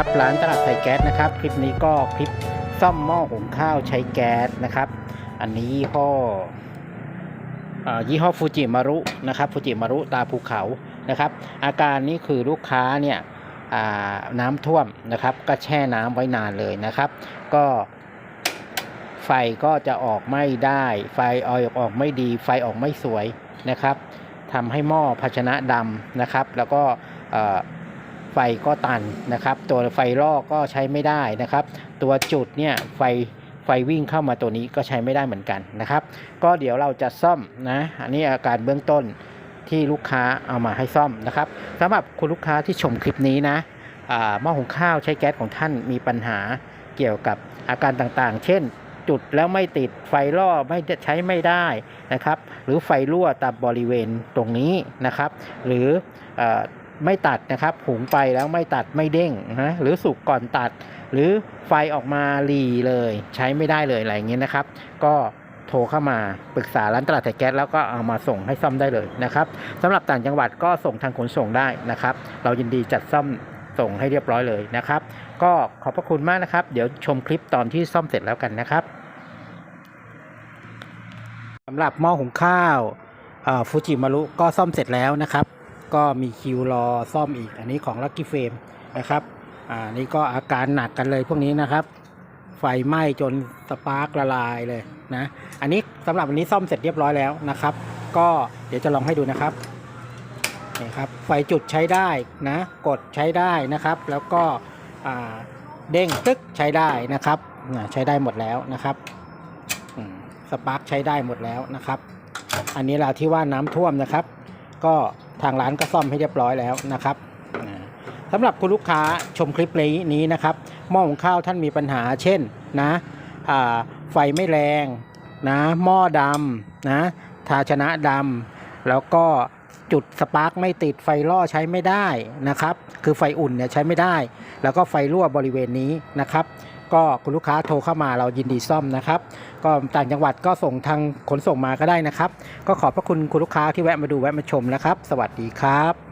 นะครับ ร้านตลาดไทยแก๊สนะครับ คลิปนี้ก็คลิปซ่อมหม้อหุงข้าวใช้แก๊สนะครับ อันนี้ยี่ห้อยี่ห้อฟูจิมารุนะครับฟูจิมารุตาภูเขานะครับ อาการนี้คือลูกค้าเนี่ยน้ำท่วมนะครับ ก็แช่น้ำไว้นานเลยนะครับ ก็ไฟก็จะออกไม่ได้ ไฟออยออกไม่ดี ไฟออกไม่สวยนะครับทำให้หม้อภาชนะดำนะครับ แล้วก็ ไฟก็ตันนะครับ ตัวไฟลอกก็ใช้ไม่ได้นะครับ ตัวจุดเนี่ยไฟไฟวิ่งเข้ามาตัวนี้ก็ใช้ไม่ได้เหมือนกันนะครับ ก็เดี๋ยวเราจะซ่อมนะ อันนี้อาการเบื้องต้นที่ลูกค้าเอามาให้ซ่อมนะครับสำหรับคุณลูกค้าที่ชมคลิปนี้นะหม้อหุงข้าวใช้แก๊สของท่านมีปัญหาเกี่ยวกับอาการต่างๆ เช่น จุดแล้วไม่ติดไฟล่อไม่ใช้ไม่ได้นะครับ หรือไฟรั่วตามบริเวณตรงนี้นะครับ หรืออ ไม่ตัดนะครับ หุงไปแล้วไม่ตัดไม่เด้งนะหรือสุกก่อนตัด หรือไฟออกมารีเลย ใช้ไม่ได้เลยอะไรอย่างเงี้ยนะครับ ก็โทรเข้ามาปรึกษาร้านตลาดไทยแก๊สแล้วก็เอามาส่งให้ซ่อมได้เลยนะครับสำหรับต่างจังหวัดก็ส่งทางขนส่งได้นะครับ เรายินดีจัดซ่อมส่งให้เรียบร้อยเลยนะครับ ก็ขอบพระคุณมากนะครับ เดี๋ยวชมคลิปตอนที่ซ่อมเสร็จแล้วกันนะครับสำหรับหม้อหุงข้าวฟูจิมารุก็ซ่อมเสร็จแล้วนะครับ ก็มีคิวรอซ่อมอีก อันนี้ของ Lucky Frame นะครับอ่านี่ก็อาการหนักกันเลยพวกนี้นะครับ ไฟไหม้จนสปาร์กละลายเลยนะอันนี้สำหรับวันนี้ซ่อมเสร็จเรียบร้อยแล้วนะครับ ก็เดี๋ยวจะลองให้ดูนะครับนี่ครับไฟจุดใช้ได้นะ กดใช้ได้นะครับ แล้วก็อ่าเด้งตึกใช้ได้นะครับใช้ได้หมดแล้วนะครับสปาร์กใช้ได้หมดแล้วนะครับ อันนี้เราที่ว่าน้ำท่วมนะครับ ก็ ทางร้านก็ซ่อมให้เรียบร้อยแล้วนะครับสำหรับคุณลูกค้าชมคลิปนี้นะครับหม้อหุงข้าวท่านมีปัญหาเช่นนะไฟไม่แรงนะหม้อดำนะทาชนะดำแล้วก็จุดสปาร์กไม่ติดไฟล่อใช้ไม่ได้นะครับ คือไฟอุ่นเนี่ยใช้ไม่ได้ แล้วก็ไฟรั่วบริเวณนี้นะครับ ก็คุณลูกค้าโทรเข้ามาเรายินดีซ่อมนะครับ ก็ต่างจังหวัดก็ส่งทางขนส่งมาก็ได้นะครับ ก็ขอบพระคุณคุณลูกค้าที่แวะมาดูแวะมาชมนะครับ สวัสดีครับ